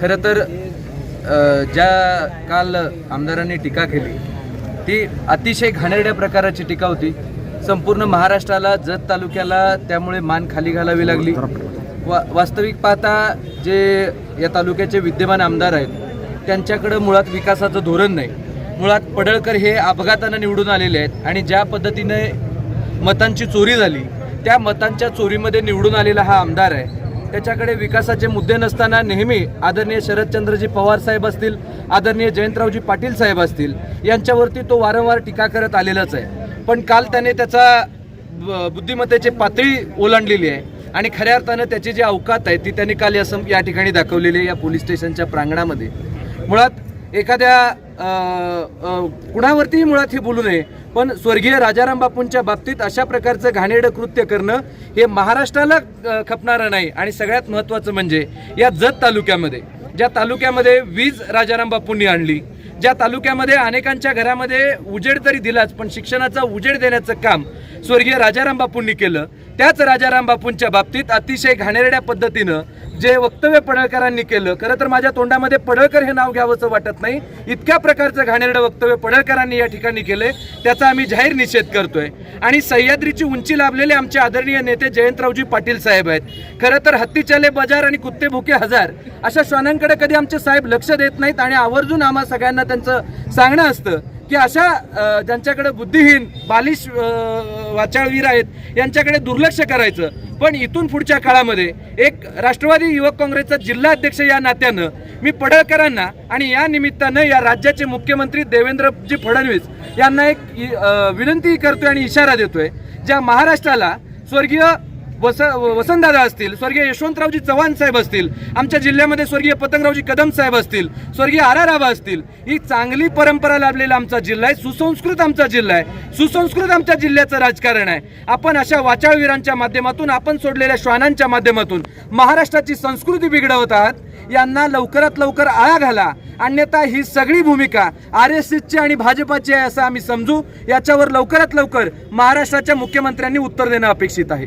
खरं तर ज्या काल आमदारांनी टीका केली ती अतिशय घाणेरड्या प्रकाराची टीका होती. संपूर्ण महाराष्ट्राला जत तालुक्याला त्यामुळे मान खाली घालावी लागली. वा वास्तविक पाहता जे या तालुक्याचे विद्यमान आमदार आहेत त्यांच्याकडं मुळात विकासाचं धोरण नाही. मुळात पडळकर हे अपघातानं निवडून आलेले आहेत आणि ज्या पद्धतीने मतांची चोरी झाली त्या मतांच्या चोरीमध्ये निवडून आलेला हा आमदार आहे. त्याच्याकडे विकासाचे मुद्दे नसताना नेहमी आदरणीय शरदचंद्रजी पवार साहेब असतील आदरणीय जयंतरावजी पाटील साहेब असतील यांच्यावरती तो वारंवार टीका करत आलेलाच आहे. पण काल त्याने त्याचा ब- बुद्धिमत्तेची पातळी ओलांडलेली आहे आणि खऱ्या अर्थानं त्याची जी अवकात आहे ती त्यांनी काल या सम या ठिकाणी दाखवलेली आहे या पोलीस स्टेशनच्या प्रांगणामध्ये. मुळात एखाद्या कुणावरतीही मुळात हे बोलू नये पण स्वर्गीय राजाराम बापूंच्या बाबतीत अशा प्रकारचं घाणेरडं कृत्य करणं हे महाराष्ट्राला खपणारं नाही. आणि सगळ्यात महत्त्वाचं म्हणजे या जत तालुक्यामध्ये ज्या तालुक्यामध्ये वीज राजाराम बापूंनी आणली ज्या तालुक्यामध्ये अनेकांच्या घरामध्ये उजेड तरी दिलाच पण शिक्षणाचा उजेड देण्याचं काम स्वर्गीय राजाराम बापूंनी केलं त्याच राजाराम बापूंच्या बाबतीत अतिशय घाणेरड्या पद्धतीनं जे वक्तव्य पडळकरांनी केलं खरं तर माझ्या तोंडामध्ये पडळकर हे नाव घ्यावंसं वाटत नाही. इतक्या प्रकारचं घाणेरडं वक्तव्य पडळकरांनी या ठिकाणी केले त्याचा आम्ही जाहीर निषेध करतोय. आणि सह्याद्रीची उंची लाभलेले आमचे आदरणीय नेते जयंतरावजी पाटील साहेब आहेत. खरं तर हत्तीचाले बाजार आणि कुत्ते भुके हजार अशा श्वानांकडे कधी आमचे साहेब लक्ष देत नाहीत आणि आवर्जून आम्हा सगळ्यांना त्यांचं सांगणं असतं. की अशा ज्यांच्याकडे बुद्धिहीन बालिश वाचाळवीर आहेत यांच्याकडे दुर्लक्ष करायचं. पण इथून पुढच्या काळामध्ये एक राष्ट्रवादी युवक काँग्रेसचा जिल्हा अध्यक्ष या नात्यानं मी पडळकरांना आणि या निमित्तानं या राज्याचे मुख्यमंत्री देवेंद्रजी फडणवीस यांना एक विनंती करतोय आणि इशारा देतोय ज्या महाराष्ट्राला स्वर्गीय वस वसंतदादा असतील स्वर्गीय यशवंतरावजी चव्हाण साहेब असतील आमच्या जिल्ह्यामध्ये स्वर्गीय पतंगरावजी कदम साहेब असतील स्वर्गीय आर आर आबा असतील ही चांगली परंपरा लाभलेला आमचा जिल्हा आहे सुसंस्कृत आमचा जिल्हा आहे. सुसंस्कृत आमच्या जिल्ह्याचं राजकारण आहे. आपण अशा वाचाळवीरांच्या माध्यमातून आपण सोडलेल्या श्वानांच्या माध्यमातून महाराष्ट्राची संस्कृती बिघडवत आहात यांना लवकरात लवकर आळा घाला. अन्यथा ही सगळी भूमिका आर एस एसची आणि भाजपाची आहे असं आम्ही समजू. याच्यावर लवकरात लवकर महाराष्ट्राच्या मुख्यमंत्र्यांनी उत्तर देणं अपेक्षित आहे.